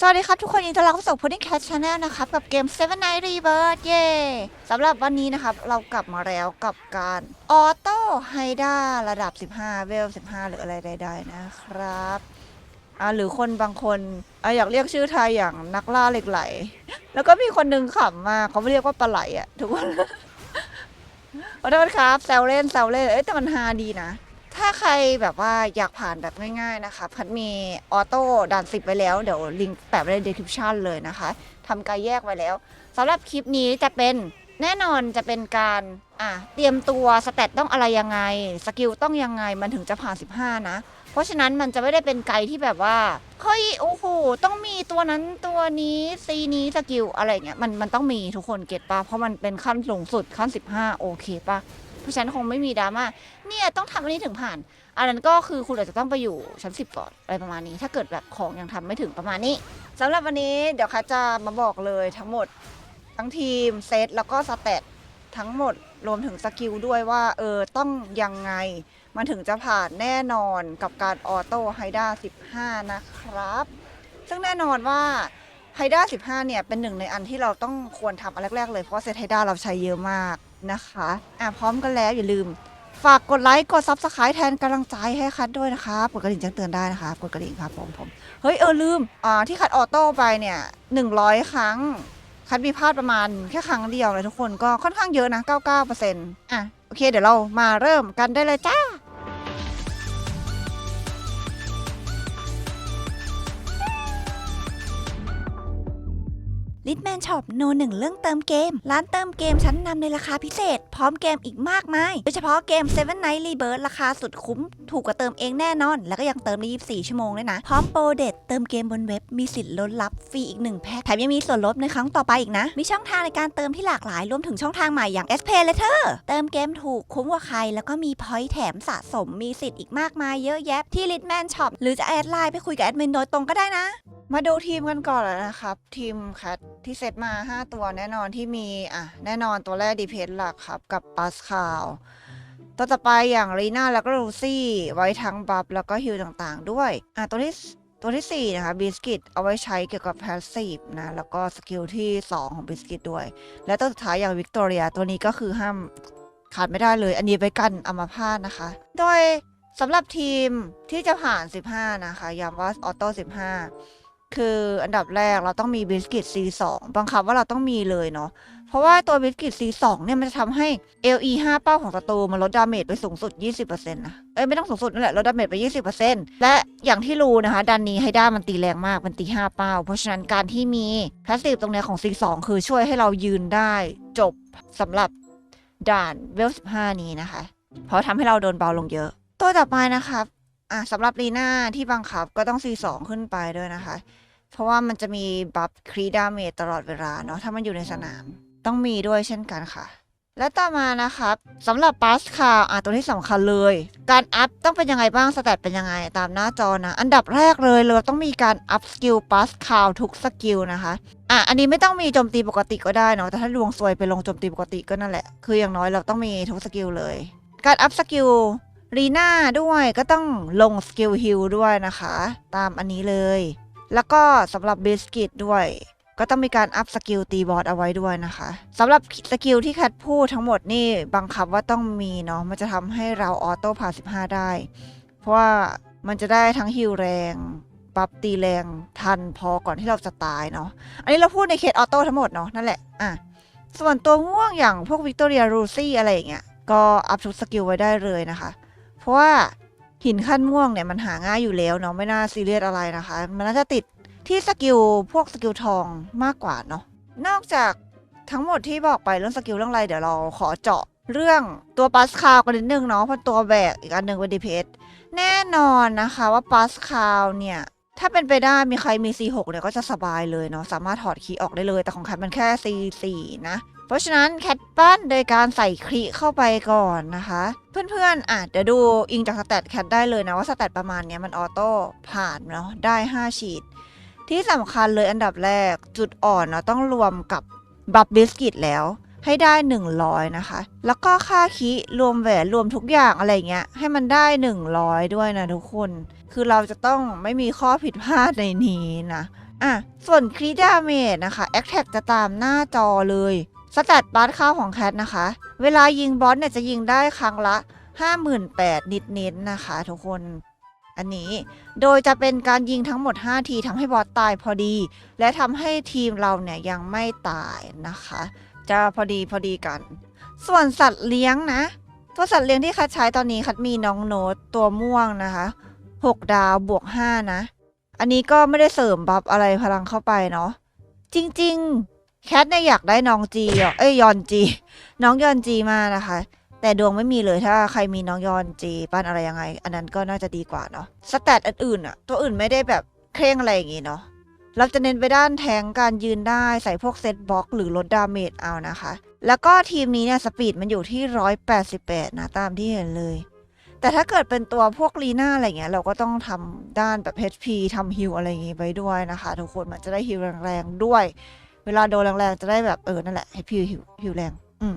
สวัสดีครับทุกคนยินดีต้อนรับเข้าสู่ Pudding Cat Channel นะครับ กับเกม Seven Night Rebirth เย่สำหรับวันนี้นะครับ เรากลับมาแล้วกับการออโต้ไฮด้าระดับ 15 เวล 15 หรืออะไรใดๆนะครับอ่าหรือคนบางคนอะอยากเรียกชื่อไทยอย่างนักล่าเหล็กไหล แล้วก็มีคนหนึ่งขำมากเขาเรียกว่าปลาไหลอะทุกคนขอโทษครับแซวเล่นแซวเล่นเอ้ยแต่มันฮาดีนะ ถ้าใครแบบว่าอยากผ่านแบบง่ายๆนะคะ พัดมีออโต้ด่านสิบไว้แล้ว เดี๋ยวลิงก์แปะไว้ใน description เลยนะคะทำการแยกไว้แล้วสำหรับคลิปนี้จะเป็นแน่นอนจะเป็นการอะเตรียมตัวสเตตต้องอะไรยังไง สกิลต้องยังไงมันถึงจะผ่าน 15 นะ เพราะฉะนั้นมันจะไม่ได้เป็นไกด์ที่แบบว่าเฮ้ยโอ้โหต้องมีตัวนั้นตัวนี้ซีนี้สกิลอะไรเงี้ยมันมันต้องมีทุกคนเก็ตปะเพราะมันเป็นขั้นสูงสุดขั้น 15 โอเคปะ ราะฉะนั้นคงไม่มีดราม่าเนี่ยต้องทำอันนี้ถึงผ่าน อันนั้นก็คือคุณอาจจะต้องไปอยู่ชั้นสิบก่อนอะไรประมาณนี้ ถ้าเกิดแบบของยังทำไม่ถึงประมาณนี้สำหรับวันนี้เดี๋ยวคะจะมาบอกเลยทั้งหมดทั้งทีมเซตแล้วก็สเตตทั้งหมดรวมถึงสกิลด้วยว่าเออต้องยังไง มันถึงจะผ่านแน่นอนกับการออโต้ไฮด้า15 นะครับ ซึ่งแน่นอนว่าไฮด้า15 เนี่ย เป็นหนึ่งในอันที่เราต้องควรทำอันแรก ๆ เลย เพราะเซตไฮด้าเราใช้เยอะมาก นะคะอะพร้อมกันแล้วอย่าลืม ฝากกดไลค์กดซับสไครต์แทนกำลังใจให้คัดด้วยนะคะกดกระดิ่งแจ้งเตือนได้นะคะกดกระดิ่งครับผมผมเฮ้ยเออลืมอ่าที่คัดออโต้ไปเนี่ย100ครั้ง คัดมีพลาดประมาณแค่ครั้งเดียวเลยทุกคนก็ค่อนข้างเยอะนะ 99%อะโอเคเดี๋ยวเรามาเริ่มกันได้เลยจ้า ลิทแมนช็อปโนหนึ่งเรื่องเติมเกม ร้านเติมเกมชั้นนำในราคาพิเศษ พร้อมเกมอีกมากมาย โดยเฉพาะเกม Seven Night Rebirth ราคาสุดคุ้ม ถูกกว่าเติมเองแน่นอน แล้วก็ยังเติมได้ 24 ชั่วโมงด้วยนะ พร้อมโปรเด็ดเติมเกมบนเว็บมีสิทธิ์ลดรับฟรีอีก 1 แพ็คแถมยังมีส่วนลดในครั้งต่อไปอีกนะ มีช่องทางในการเติมที่หลากหลายรวมถึงช่องทางใหม่อย่าง S Pay Later เติมเกมถูกคุ้มกว่าใคร แล้วก็มีพอยต์แถมสะสมมีสิทธิ์อีกมากมายเยอะแยะที่ Litman Shop หรือจะแอดไลน์ไปคุยกับแอดมินโดยตรงก็ได้นะ มาดูทีมกันก่อนเลยนะครับ ทีมแคทที่เซตมา 5 ตัวแน่นอนที่มีอะแน่นอนตัวแรกดีเพนหลักครับ กับปัสคาวตัวต่อไปอย่างรีน่าแล้วก็ลูซี่ไว้ทั้งบัฟแล้วก็ฮิลต่างๆ ด้วยอะตัวที่ตัวที่ 4 นะคะบิสกิตเอาไว้ใช้เกี่ยวกับแพสซีฟนะแล้วก็สกิลที่ 2 ของบิสกิตด้วย และตัวสุดท้ายอย่างวิกตอเรียตัวนี้ก็คือห้ามขาดไม่ได้เลย อันนี้ไปกันอัมาพาตนะคะ โดยสำหรับทีมที่จะผ่าน 15 นะคะย้ำว่าออโต้15 คืออันดับแรกเราต้องมีบิสกิต C2 บังคับว่าเราต้องมีเลยเนาะ เพราะว่าตัวบิสกิต C2 เนี่ยมันจะทำให้ LE 5 เป้าของศัตรูมันลดดาเมจไปสูงสุด 20%นะ เอ้ยไม่ต้องสูงสุดนั่นแหละลดดาเมจไป 20%และอย่างที่รู้นะคะ ดันนี้ไฮด้ามันตีแรงมากมันตี 5 เป้า เพราะฉะนั้นการที่มีพาสซีฟตรงเนี้ยของ C2 คือช่วยให้เรายืนได้จบสำหรับด่านเวล 15 นี้นะคะ เพราะทำให้เราโดนเบาลงเยอะ ตัวต่อไปนะครับ อะสำหรับลีน่าที่บังคับก็ต้อง C2 ขึ้นไปด้วยนะคะ เพราะว่ามันจะมีบัฟครีดาเมจตลอดเวลาเนาะถ้ามันอยู่ในสนามต้องมีด้วยเช่นกันค่ะ และต่อมานะครับสำหรับปัสคาอะตัวที่สำคัญเลย การอัพต้องเป็นยังไงบ้างสแตทเป็นยังไงตามหน้าจอนะ อันดับแรกเลยเราต้องมีการอัพสกิลปัสคาวทุกสกิลนะคะอะอันนี้ไม่ต้องมีโจมตีปกติก็ได้เนาะแต่ถ้าดวงซวยไปลงโจมตีปกติก็นั่นแหละ คืออย่างน้อยเราต้องมีทุกสกิลเลย การอัพสกิล รีน่าด้วยก็ต้องลงสกิลฮิลด้วยนะคะ ตามอันนี้เลย แล้วก็สำหรับบิสกิตด้วย ก็ต้องมีการอัพสกิลตีบอสเอาไว้ด้วยนะคะสำหรับสกิลที่แคทพูดทั้งหมดนี่บังคับว่าต้องมีเนาะมันจะทำให้เราออโต้ผ่าน15 ได้ เพราะว่ามันจะได้ทั้งฮิลแรงปรับตีแรงทันพอก่อนที่เราจะตายเนาะอันนี้เราพูดในเคสออโต้ทั้งหมดเนาะนั่นแหละอะส่วนตัวม่วงอย่างพวกวิกตอเรียรูซี่อะไรอย่างเงี้ยก็อัพทุกสกิลไว้ได้เลยนะคะ ราะว่าหินขั้นม่วงเนี่ยมันหาง่ายอยู่แล้วเนาะไม่น่าซีเรียสอะไรนะคะ มันน่าจะติดที่สกิลพวกสกิลทองมากกว่าเนาะนอกจากทั้งหมดที่บอกไปเรื่องสกิลเรื่องอะไรเดี๋ยวเราขอเจาะเรื่องตัวปัสคาวกันนิดนึงเนาะเพราะตัวแบกอีกอันหนึ่งเป็นดีเพแน่นอนนะคะว่าปัสคาวเนี่ยถ้าเป็นไปได้มีใครมี C6 เนี่ยก็จะสบายเลยเนาะสามารถถอดคีย์ออกได้เลย แต่ของแคทมันแค่ C4 นะ เพราะฉะนั้นแคทปั้นโดยการใส่คลีเข้าไปก่อนนะคะ เพื่อนๆอะเดี๋ยวดูอิงจากสแตทแคทได้เลยนะว่าสแตทประมาณเนี้ยมันออโต้ผ่านเนาะได้ 5 ฉีด ที่สำคัญเลยอันดับแรกจุดอ่อนเนาะต้องรวมกับบัฟบิสกิตแล้วให้ได้ 100 นะคะ แล้วก็ค่าคิรวมแหวนรวมทุกอย่างอะไรเงี้ย ให้มันได้ 100 ด้วยนะทุกคน คือเราจะต้องไม่มีข้อผิดพลาดในนี้นะ อะ ส่วนครีดาเมจนะคะ แอคแท็กจะตามหน้าจอเลย สแตตบาร์ข้าวของแคทนะคะ เวลายิงบอสเนี่ยจะยิงได้ครั้งละ 58,000นิดๆนะคะทุกคน อันนี้โดยจะเป็นการยิงทั้งหมด 5 ทีทำให้บอสตายพอดี และทำให้ทีมเราเนี่ยยังไม่ตายนะคะ จะพอดีพอดีกัน ส่วนสัตว์เลี้ยงนะ ตัวสัตว์เลี้ยงที่คัดใช้ตอนนี้คัดมีน้องโนตตัวม่วงนะคะ 6 ดาวบวก 5 นะ อันนี้ก็ไม่ได้เสริมบัฟอะไรพลังเข้าไปเนาะจริง ๆ แคทเนี่ยอยากได้น้องจีอะเอ้ยยอนจี น้องยอนจีมากนะคะ แต่ดวงไม่มีเลยถ้าใครมีน้องยอนจีปั้นอะไรยังไง อันนั้นก็น่าจะดีกว่าเนาะสแตทอื่นๆอะ ตัวอื่นไม่ได้แบบเคร่งอะไรอย่างงี้เนาะเราจะเน้นไปด้านแทงการยืนได้ใส่พวกเซตบล็อกหรือลดดาเมจเอานะคะ แล้วก็ทีมนี้เนี่ยสปีดมันอยู่ที่ 188 นะ ตามที่เห็นเลย แต่ถ้าเกิดเป็นตัวพวกลีน่าอะไรเงี้ย เราก็ต้องทำด้านแบบ HP ทำฮิลอะไรอย่างงี้ไปด้วยนะคะ ทุกคนมันจะได้ฮิลแรงๆด้วย เวลาโดนแรงๆจะได้แบบเออนั่นแหละ HP ฮิลฮิลแรง อืม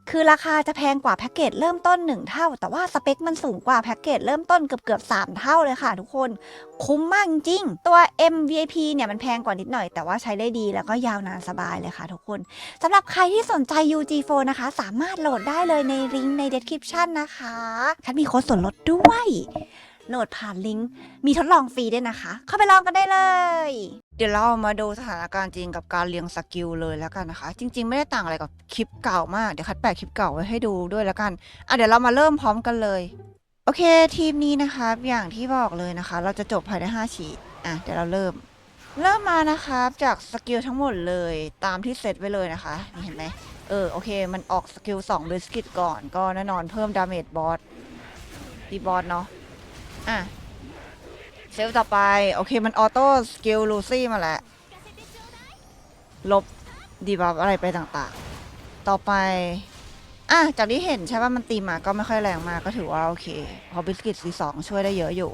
คือราคาจะแพงกว่าแพ็กเกจเริ่มต้น 1 เท่า แต่ว่าสเปคมันสูงกว่าแพ็กเกจเริ่มต้นเกือบเกือบๆ3เท่าเลยค่ะทุกคน คุ้มมากจริง ตัว MVIP เนี่ยมันแพงกว่านิดหน่อย แต่ว่าใช้ได้ดีแล้วก็ยาวนานสบายเลยค่ะทุกคนสำหรับใครที่สนใจ UG4 นะคะ สามารถโหลดได้เลยในลิงก์ใน description นะคะคันมีโค้ดส่วนลดด้วยโหลดผ่านลิงก์มีทดลองฟรีด้วยนะคะ เข้าไปลองกันได้เลย ดี๋ยวเรามาดูสถานการณ์จริงกับการเรียงสกิลเลยแล้วกันนะคะ จริง ๆ ไม่ได้ต่างอะไรกับคลิปเก่ามาก เดี๋ยวคัดแปะคลิปเก่าไว้ให้ดูด้วยแล้วกันอะเดี๋ยวเรามาเริ่มพร้อมกันเลย โอเคทีมนี้นะคะ อย่างที่บอกเลยนะคะ เราจะจบภายใน5ฉีดอะเดี๋ยวเราเริ่ม เริ่มมานะครับจากสกิลทั้งหมดเลยตามที่เซตไว้เลยนะคะนี่เห็นไหมเออโอเค มันออกสกิล2เบสกิตก่อนก็แน่นอนเพิ่มดาเมจบอสดีบอสเนาะอะ เซลต่อไป โอเคมันออโต้สกิลลูซี่มาแล้ว ลบดีบัฟอะไรไปต่างๆ ต่อไปอะจากที่เห็นใช่ว่ามันตีมาก็ไม่ค่อยแรงมากก็ถือว่าโอเค พอบิสกิตซีสองช่วยได้เยอะอยู่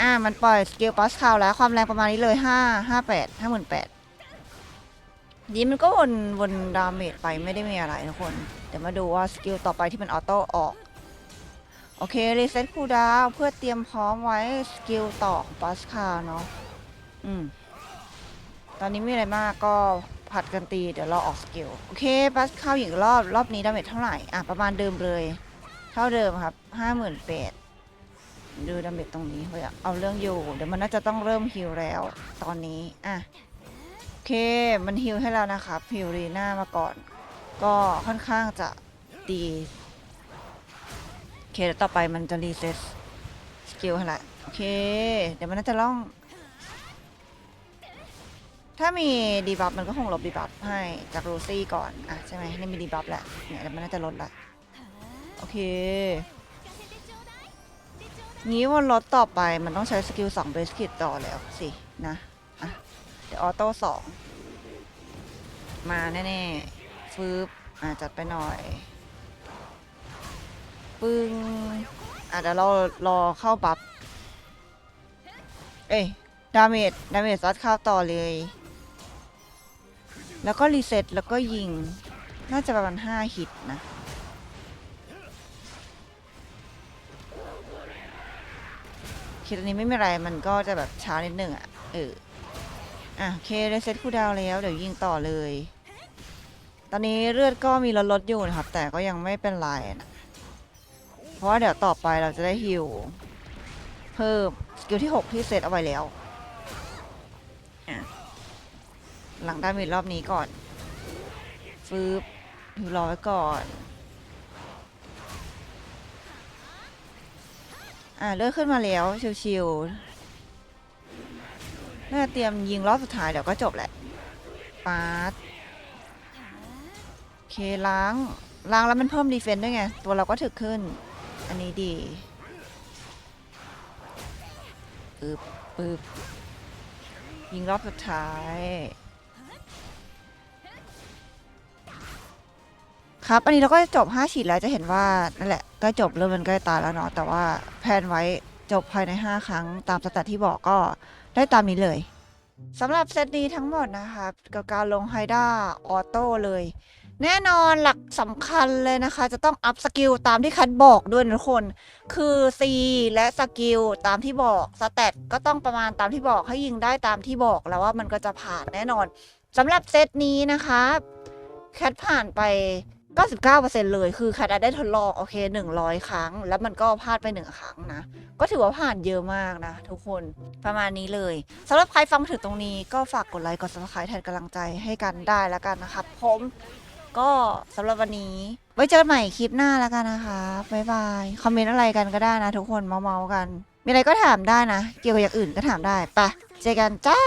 อ่ามันปล่อยสกิลปัสคาวแล้วความแรงประมาณนี้เลยห้าห้าแปดห้าหมื่นแปดนี้มันก็วนวนดาเมจไปไม่ได้มีอะไรทุกคน เดี๋ยวมาดูว่าสกิลต่อไปที่มันออโต้ออก อเค รีเซ็ตคูดาวเพื่อเตรียมพร้อมไว้สกิลต่อของปัสคาเนาะอืม ตอนนี้ไม่มีอะไรมากก็ผัดกันตี เดี๋ยวเราออกสกิล โอเคปัสคาอีกรอบ รอบนี้ดาเมจเท่าไหร่ อะ ประมาณเดิมเลย เท่าเดิมครับห้าหมื่นแปดดูดาเมจตรงนี้เฮ้ยเอาเรื่องอยู่ เดี๋ยวมันน่าจะต้องเริ่มฮิลแล้ว ตอนนี้ อะ โอเค มันฮิลให้แล้วนะครับฮิลรีน่ามาก่อน ก็ค่อนข้างจะดี โอเคแล้วต่อไปมันจะรีเซ็ตสกิลให้ละโอเค เดี๋ยวมันน่าจะล่อง ถ้ามีดีบัฟมันก็คงลบดีบัฟให้จากโรซี่ก่อน อะใช่ไหมนี่มีดีบัฟแหละเนี่ยเดี๋ยวมันน่าจะลดละโอเคงี้วันรถต่อไปมันต้องใช้สกิล2เบสคิดต่อแล้วสินะอะเดี๋ยวออโต้สองมาแน่ๆฟืบอะจัดไปหน่อย ปึ้งอะเดี๋ยวเรารอเข้าบัฟเอ้ยดาเมจดาเมจซัดเข้าต่อเลย แล้วก็รีเซ็ตแล้วก็ยิง น่าจะประมาณ5ฮิตนะคิดอันนี้ไม่มีอะไร มันก็จะแบบช้านิดนึงอะ เออ อะโอเครีเซ็ตคูลดาวแล้ว เดี๋ยวยิงต่อเลย ตอนนี้เลือดก็มีลดลดอยู่นะครับ แต่ก็ยังไม่เป็นไรนะ ราะว่าเดี๋ยวต่อไปเราจะได้ฮิลเพิ่มสกิลที่ 6 ที่เซตเอาไว้แล้ว หลังดาเมจรอบนี้ก่อนฟืบฮิวรอไว้ก่อน อ่าเลือดขึ้นมาแล้ว ชิวๆน่าเตรียมยิงรอบสุดท้ายเดี๋ยวก็จบแหละปาดโอเคล้างล้างแล้วมันเพิ่มดีเฟนต์ด้วยไง ตัวเราก็ถึกขึ้น อันนี้ดีปึ๊บปึ๊บยิงรอบสุดท้าย ครับ อันนี้เราก็จบ 5 ฉีดแล้วจะเห็นว่านั่นแหละใกล้จบเริ่มมันใกล้ตายแล้วเนาะแต่ว่าแพนไว้จบภายใน 5 ครั้งตามสแตทที่บอกก็ได้ตามนี้เลยสำหรับเซตนี้ทั้งหมดนะครับกับการลงไฮด้าออโต้เลย แน่นอนหลักสำคัญเลยนะคะ จะต้องอัพสกิลตามที่คัดบอกด้วยนะทุกคน คือ C และสกิลตามที่บอกสแตทก็ต้องประมาณตามที่บอกให้ยิงได้ตามที่บอกแล้วว่ามันก็จะผ่านแน่นอนสำหรับเซตนี้นะคะแคทผ่านไป 99%เลยคือแคทได้ทดลองโอเค 100 ครั้ง แล้วมันก็พลาดไป 1 ครั้งนะ ก็ถือว่าผ่านเยอะมากนะ ทุกคนประมาณนี้เลยสำหรับใครฟังมาถึงตรงนี้ก็ฝากกดไลค์กด subscribe แทนกำลังใจให้กันได้แล้วกันนะครับผม ก็สำหรับวันนี้ ไว้เจอกันใหม่คลิปหน้าแล้วกันนะคะบ๊ายบาย คอมเมนต์อะไรกันก็ได้นะทุกคนเมาๆกัน มีอะไรก็ถามได้นะ เกี่ยวกับอย่างอื่นก็ถามได้ไปเจอกันจ้า